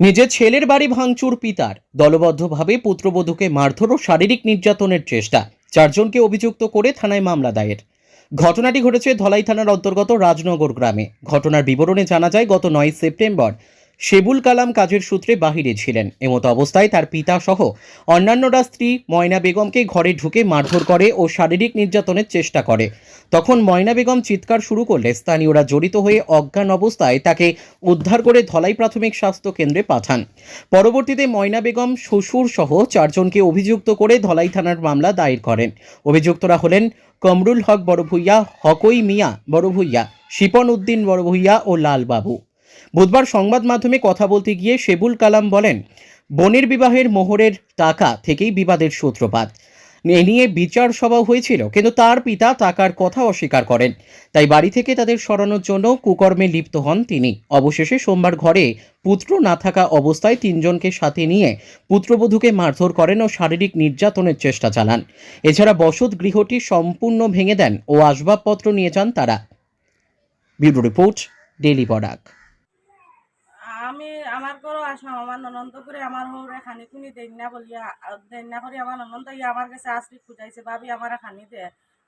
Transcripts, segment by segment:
নিজের ছেলের বাড়ি ভাঙচুর পিতার। দলবদ্ধভাবে পুত্রবধূকে মারধর ও শারীরিক নির্যাতনের চেষ্টা, চারজনকে অভিযুক্ত করে থানায় মামলা দায়ের। ঘটনাটি ঘটেছে ধলাই থানার অন্তর্গত রাজনগর গ্রামে। ঘটনার বিবরণে জানা যায়, গত নয় সেপ্টেম্বর শেবুল কালাম কাজের সূত্রে বাহিরে ছিলেন। এমতো অবস্থায় তার পিতা সহ অন্যান্যরা স্ত্রী ময়না বেগমকে ঘরে ঢুকে মারধর করে ও শারীরিক নির্যাতনের চেষ্টা করে। তখন ময়না বেগম চিৎকার শুরু করলে স্থানীয়রা জড়িত হয়ে অজ্ঞান অবস্থায় তাকে উদ্ধার করে ধলাই প্রাথমিক স্বাস্থ্য কেন্দ্রে পাঠান। পরবর্তীতে ময়না বেগম শ্বশুর সহ চারজনকে অভিযুক্ত করে ধলাই থানার মামলা দায়ের করেন। অভিযুক্তরা হলেন কমরুল হক বড়ভূইয়া, হকই মিয়া বড়ভূইয়া, শিপন উদ্দিন বড়ভূইয়া ও লালবাবু। বুধবার সংবাদ মাধ্যমে কথা বলতে গিয়ে শেবুল কালাম বলেন, বোনের বিবাহের মোহরের টাকা থেকেই বিবাদের সূত্রপাত। এ নিয়ে বিচার সভা হয়েছিল, কিন্তু তার পিতা টাকার কথা অস্বীকার করেন। তাই বাড়ি থেকে তাদের সরানোর জন্য কুকর্মে লিপ্ত হন তিনি। অবশেষে সোমবার ঘরে পুত্র না থাকা অবস্থায় তিনজনকে সাথে নিয়ে পুত্রবধূকে মারধর করেন ও শারীরিক নির্যাতনের চেষ্টা চালান। এছাড়া বসত গৃহটি সম্পূর্ণ ভেঙে দেন ও আসবাবপত্র নিয়ে যান তারা। Bureau report Daily Barak. আমি আমার ঘরও আসলাম আমার ননন্দ করে আমার হৌরে খানি খুনি দেন না বলিয়া দেন না করে আমার ননন্দ আমার কাছে আসলি খুঁজাইছে ভাবি আমার খানি দে।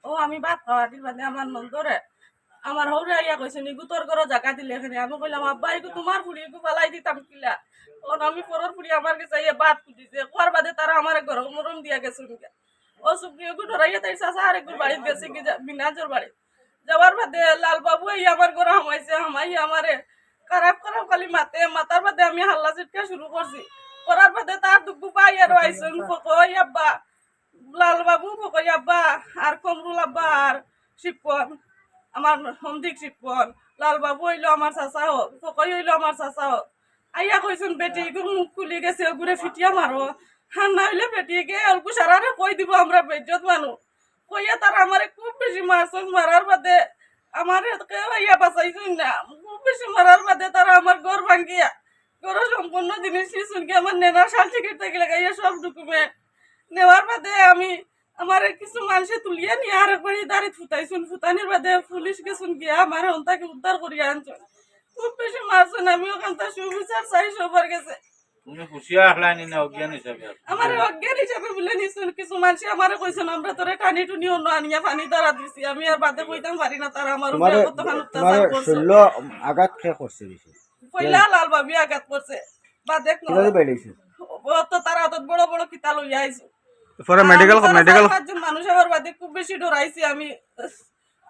ও আমি ভাত খাওয়া দিল বাদে আমার নন্দরে আমার হৌরে আইয়া কইছে নিগু তোর ঘরও জায়গা দিলে এখানে। আমি কইলাম, আব্বা এগু তোমার ফুড়ি এগু পালাই দিতাম কিলা। ও আমি পরের ফুড়ি আমার কাছে ইয়ে ভাত খুঁজিছে। কোয়ার বাদে তারা আমার ঘর মরম দিয়া গেছে। ও সুপ্রি এগু ধরাইয়া তাই চাষা আর একটু বাড়িতে গেছে কি বিনাজর বাড়ি যাওয়ার বাদে লালবাবু এই আমার ঘরে হামাইছে, হামাই আমারে খারাপ খারাপ খালি মাতে মাতার বাদে আমি হাল্লা চিটকা শুরু করছি। করার বাদে তার দুঃখ পাই আর আইসন ফকই আব্বা। লাল বাবু ফকই আব্বা আর কমরুল আব্বা আর শিপন আমার সন্ধিক শিপন লাল বাবু হইল আমার চাচা হোক ফকই হইল আমার চাচা হোক। আইয়া কইছুন বেটি মুখ খুলি গেছে ওগুরে ফিটিয়া মারো। হার না হইলে বেটিকে অল্প সারারে কই দিব আমরা বেজ্জত মানুষ। কইয়া তার আমারে খুব বেশি মারছন মারার বাদে আমার কেউ ইয়া বাঁচাইছুন না। খুব বেশি মারার বাদে তারা আমার ঘর ভাঙ্গিয়া ঘরের সম্পূর্ণ জিনিস শুনকে আমার নেনার সার্টিফিকেট থেকে লাগাইয়া সব ডকুমেন্ট। নেওয়ার বাদে আমি আমার কিছু মানুষে তুলিয়া নিয়ে আর একবারই দাঁড়িয়ে ফুটাইছুন ফুটানির বাদে পুলিশ গেছুন গিয়া আমার হন্তাকে উদ্ধার করিয়া আনছুন। খুব বেশি মারছুন আমি ওখান থেকে সুবিচার চাই সবার গেছে তুমি হুঁশিয়ার আসলানি না অজ্ঞান হিসাবে আমার অজ্ঞান হিসাবে বলে নিছুন কিছু মানুষ আমার কইছেন আমরা তোরে টানি টুনি অন্য আনিয়া পানি দ্বারা দিছি আমি আর বাদে কইতাম পারি না তারা আমার উপরে তোমারে কতখান অত্যাচার করছে। আঘাত কে করছে বেশি? পয়লা লাল বাবি আঘাত করছে বা দেখ বেড়েছে তো তারা অত বড় বড় কিতা লইয়া আইছো। পরে মেডিকেল মেডিকেল পাঁচজন মানুষ আমার বাদে খুব বেশি ডরাইছি আমি।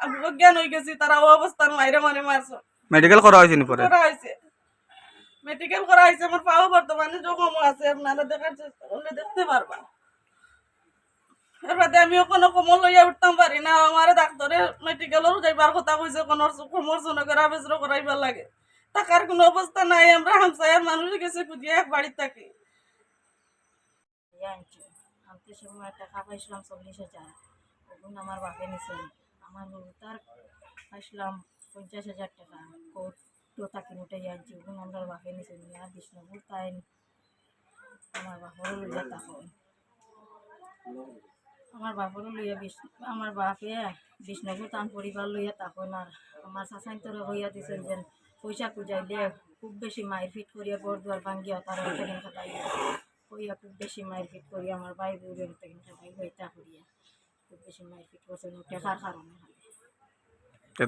আমি অজ্ঞান হয়ে গেছি তারা ও অবস্থান মাইরে মারে মারছো। মেডিকেল করা হয়েছে নি পরে? করা হয়েছে। মেডিকেল করা হয়েছে আমার পাওয়া বর্তমানে জখম আছে, আপনারা দেখার চেষ্টা করলে দেখতে পারবা। এর বাদে আমিও কোনো কমল লইয়া উঠতাম পারি না, আমার ডাক্তারে মেডিকেলেরও যাইবার কথা কইছে, কোনো কমর জনকের আবেজর করাইবার লাগে। টাকার কোনো অবস্থা নাই, আমরা হামসায়ার মানুষ গেছে খুঁজিয়ে এক বাড়ির থাকি। সময় টাকা পাইছিলাম চল্লিশ হাজার আমার বাপে নিছিল আমার তার পাইছিলাম পঞ্চাশ হাজার টাকা, কোটো। তাকে উঠে আনছি ওগুন আমার বাপে নিছিল আর বিষ্ণুপুর তাই আমার বাপরও লইয়া তখন আমার বাপরও লইয়া বিষ্ণু আমার বাপে বিষ্ণুপুর তান পরিবার লইয়া তখন আর আমার শাসান তোরে হইয়া দিছিল যে পয়সা খুঁজাইলে খুব বেশি মায়ের ফিট করিয়া বর দুয়ার ভাঙ্গিয়া তারা ওখানে খাটাই কইয়া খুব বেশি মারপিট করি আমার ভাই বউরে কিন্তু ভাই বইটা করিয়া খুব বেশি মারপিট করছে না টেকার কারণে।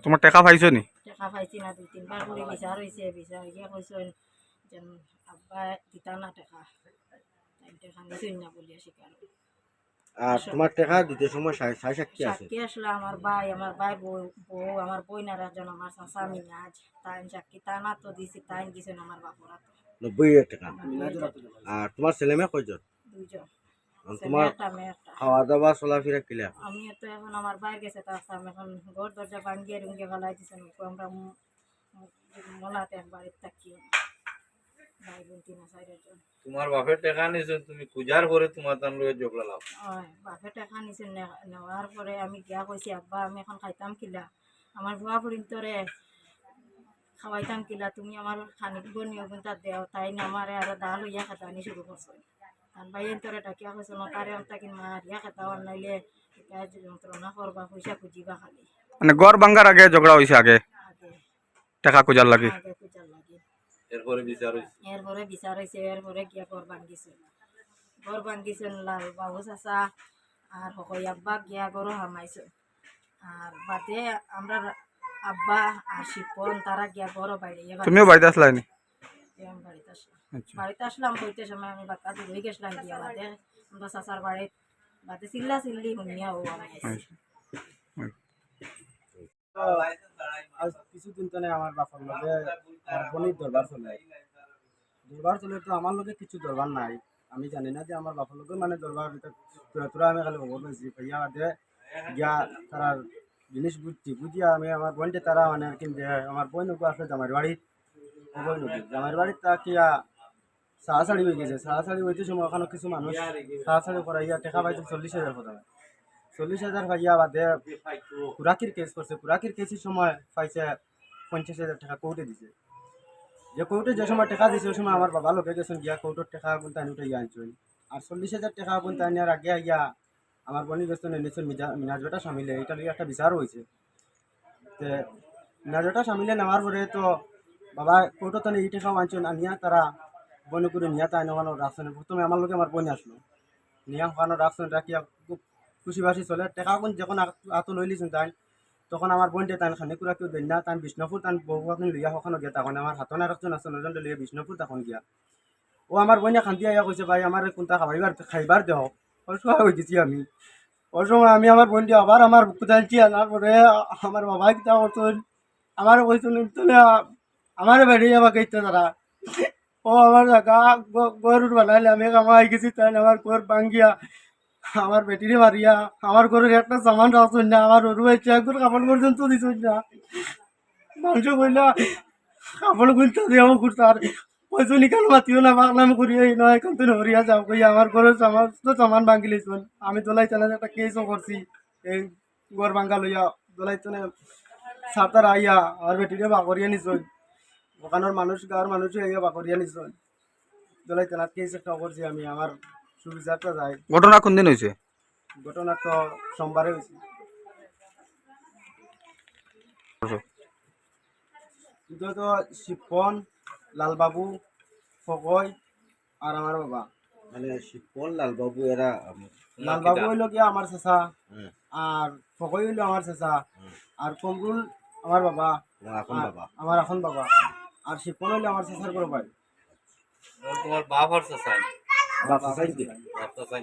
তোমার টাকা পাইছো নি? টেকা পাইছি না দুই তিনবার করে বিচার হয়েছে বিচার গিয়া কইছেন যেন আব্বা দিতা না টেকা। তাই টেকা না বলিয়া স্বীকার আর তোমার টাকা দিতে সময় সাই সাক্ষী আছে? সাক্ষী আসলে আমার ভাই আমার ভাই বউ আমার বইনার একজন আমার চাষা মিনাজ তাই সাক্ষী তা না তো দিছি তাই দিছেন আমার বাপরা নব্বই টাকা। আর তোমার ছেলে মেয়ে কয়জন? দুইজন। তোমার খাওয়া দাওয়া চলাফেরা কিলা আমি তো এখন আমার বাইরে গেছে তার এখন ঘর দরজা ভাঙ্গিয়ে রুঙ্গে ফেলাই দিছেন আমরা মলাতে বাড়ির থাকি। তিন তোমার বাপের টাকা তুমি পূজার পরে তোমার তার লগে জগলা লাভ। হয় বাপে টাকা নিছে নে- নেওয়ার পরে আমি গিয়া কইছি আব্বা আমি এখন খাইতাম কিলা। আমার বুয়া পর্যন্তরে খাওয়াইতাম কিলা তুমি আমার খানি বনিও কিন্তু দেও তাই না আমারে আরও দা লইয়া খাতানি শুরু করছ। কারণ ভাই এন্তরে ডাকিয়া কইছো ন তারে অন্তাকি মারিয়া খাতাও নাইলে এটা যন্ত্রণা করবা পয়সা খুঁজিবা খালি মানে গড় ভাঙ্গার আগে ঝগড়া হয়েছে আগে টাকা খুঁজার লাগে আগে পূজার লাগে এরপরে বিচার হয়েছে এরপরে বিচার হয়েছে এরপরে গিয়া ঘর ভাঙ্গিছে ঘর ভাঙ্গিছেন লাল বাবু চাচা আর হকই আব্বা গিয়া গরু হামাইছে আর বাদে আমরা আব্বা আর শিপন তারা গিয়া গরু বাইরে তুমিও বাড়িতে আসলাই আমি বাড়িতে আসলাম আচ্ছা। বাড়িতে আসলাম বইতে সময় আমি বাচ্চা দূরে গেছিলাম গিয়া বাদে আমরা চাচার বাড়িতে বাদে চিল্লা চিল্লি শুনিয়া ও আমি আইছি। আচ্ছা। আজ কিছুদিন তো আমার বাপার লগে আমার বোনের দরবার চলে দরবার চলে তো আমার লগে কিছু দরবার নাই। আমি জানি না যে আমার বাপার লগে মানে দরবার ভিতর তোরা তোরা আমি খালি খবর পাইছি। ভাইয়া বাদে গিয়া তারা জিনিস বুঝছি বুঝিয়া আমি আমার বোনটা তারা মানে আর কি যে আমার বোন ওকে আসলে জামাইয়ের বাড়ি বোন ওকে জামাইয়ের বাড়ির তা কিয়া সাড়াসাড়ি হয়ে গেছে। সাড়াসাড়ি হইতে সময় ওখানে কিছু মানুষ সাড়াসাড়ি করাইয়া টেকা পাইছে চল্লিশ হাজার কথা চল্লিশ হাজার ভাইয়া বাদে কুরাকির কেস করছে। কুরাকির কেসের সময় পাইছে পঞ্চাশ হাজার টাকা কোর্টে দিছে। যে কোর্টে যে সময় টাকা দিছে, ওই সময় আমার বাবা লোকে গেছেন গিয়া কোর্টের টাকা গুনতে আনি উঠে আনছেন আর চল্লিশ হাজার টাকা গুনতে আনার আগে আইয়া আমার বনি গেছেন এনেছেন মিনাজ বেটা সামিলে। এটা লিয়ে একটা বিচার হয়েছে তে মিনাজ বেটা সামিলে নেওয়ার পরে তো বাবা কোর্টত এই টাকা আনছেন আনিয়া তারা বনি করে নিয়া তাই নেওয়ানো রাখছেন প্রথমে আমার লোকে আমার বনি আসলো। নিয়া ওখানে রাখছেন রাখিয়া খুব খুশি বাসি চলে। টেকা কোন যখন আতো লইলিছেন তাই, তখন আমার বোনটে তান খানি কুড়া কেউ দেন না তান বিষ্ণুপুর তান বহু আপনি লইয়া ওখানে গিয়া তখন আমার হাতন একজন আছে নজন লইয়া বিষ্ণুপুর তখন গিয়া। ও আমার বোনে খান্তি আইয়া কইছে ভাই, আমার কোনটা খাবাইবার খাইবার দেহ অসহায় হয়ে গেছি আমি। সময় আমি আমার বোনটি আবার আমার কোথায় আনার পরে আমার বাবা কিতা করতেন আমার কইছেন তোলে আমার বেড়িয়ে আমাকে ইচ্ছা তারা। ও আমার গরুর বানাইলে আমি কামাই গেছি তাই আমার ঘর ভাঙ্গিয়া, আমার বেটিরে মারিয়া, আমার ঘরের একটা সামান রাখছেন না, আমার ওরু হয়েছে একবার কাপড় পর্যন্ত দিচ্ছেন না। মানুষ কইলা, কাপড় খুলতে দেওয়া করতার পয়সা নিকাল মাতিও না বাগলাম করিয়া এই নয়, এখন তুমি হরিয়া যাও, কই আমার ঘরের সামান, তো সামান ভাঙ্গি লইছেন আমি দোলাই চালা একটা কেসও করছি, এই ঘর ভাঙ্গা লইয়া, দোলাই চালে সাতার আইয়া, আমার বেটিরে বাকরিয়া নিছেন ওখানের মানুষ গাঁর মানুষ আইয়া বাকরিয়া নিছেন দোলাই চালা কেস একটা করছি আমি আমার সুবিচারটা যায়। ঘটনা কোন দিন হয়েছে ঘটনা তো সোমবারে হয়েছে কিন্তু তো শিপন লালবাবু ফকই আর আমার বাবা। মানে শিপন লালবাবু এরা লালবাবু হইল গিয়া আমার চেঁচা। আর ফকই হইল আমার চেঁচা। আর কমরুল আমার বাবা। আমার এখন বাবা। আর সে কোন হইলে আমার সাসার করে পাই তোমার বাপ আর সাসাই বাপ সাসাই কি? বাপ চাচাই